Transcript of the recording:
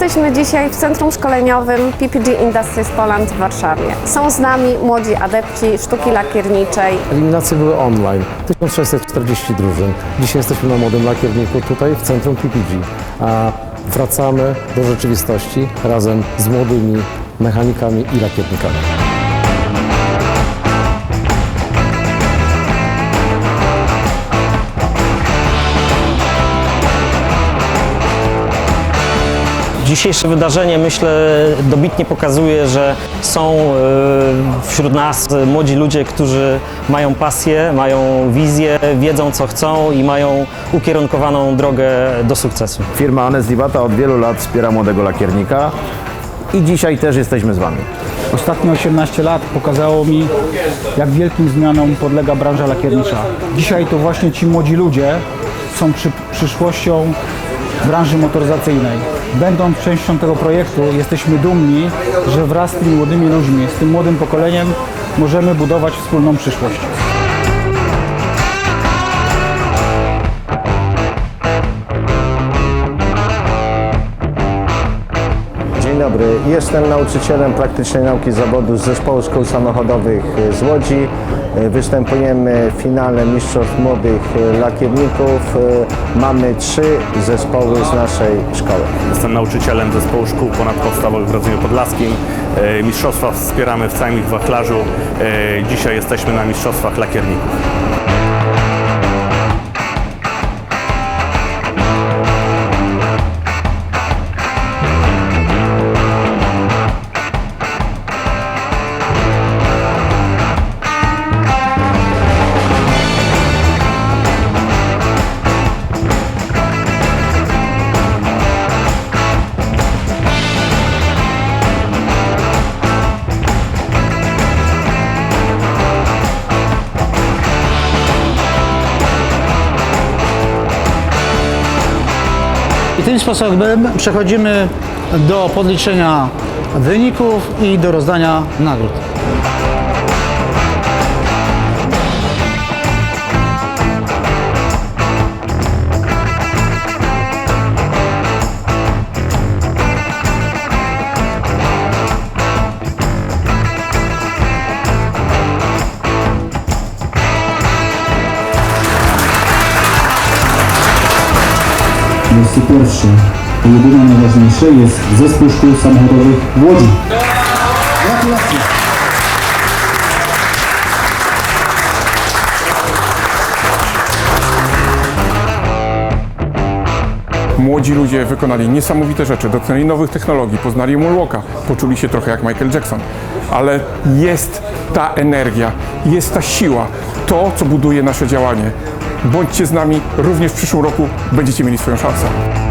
Jesteśmy dzisiaj w Centrum Szkoleniowym PPG Industries Poland w Warszawie. Są z nami młodzi adepci sztuki lakierniczej. Eliminacje były online. 1640 drużyn. Dzisiaj jesteśmy na młodym lakierniku tutaj w centrum PPG. A wracamy do rzeczywistości razem z młodymi mechanikami i lakiernikami. Dzisiejsze wydarzenie myślę dobitnie pokazuje, że są e, wśród nas młodzi ludzie, którzy mają pasję, mają wizję, wiedzą co chcą i mają ukierunkowaną drogę do sukcesu. Firma Anes Libata od wielu lat wspiera młodego lakiernika i dzisiaj też jesteśmy z Wami. Ostatnie 18 lat pokazało mi, jak wielkim zmianom podlega branża lakiernicza. Dzisiaj to właśnie ci młodzi ludzie są przy, przyszłością branży motoryzacyjnej. Będąc częścią tego projektu, jesteśmy dumni, że wraz z tymi młodymi ludźmi, z tym młodym pokoleniem możemy budować wspólną przyszłość. Dobry, jestem nauczycielem praktycznej nauki zawodu z Zespołu Szkół Samochodowych z Łodzi. Występujemy w finale Mistrzostw Młodych Lakierników. Mamy trzy zespoły z naszej szkoły. Jestem nauczycielem zespołu szkół ponadpodstawowych w Radzyniu Podlaskim. E, Mistrzostwa wspieramy w całym wachlarzu. E, Dzisiaj jesteśmy na Mistrzostwach Lakierników. I tym sposobem przechodzimy do podliczenia wyników i do rozdania nagród. Miejsce pierwsze i jedyne najważniejsze jest Zespół Szkół Samochodowych w Łodzi. Gratulacje! Młodzi ludzie wykonali niesamowite rzeczy, dotknęli nowych technologii, poznali Moonwalka, poczuli się trochę jak Michael Jackson. Ale jest ta energia, jest ta siła, to co buduje nasze działanie. Bądźcie z nami, również w przyszłym roku będziecie mieli swoją szansę.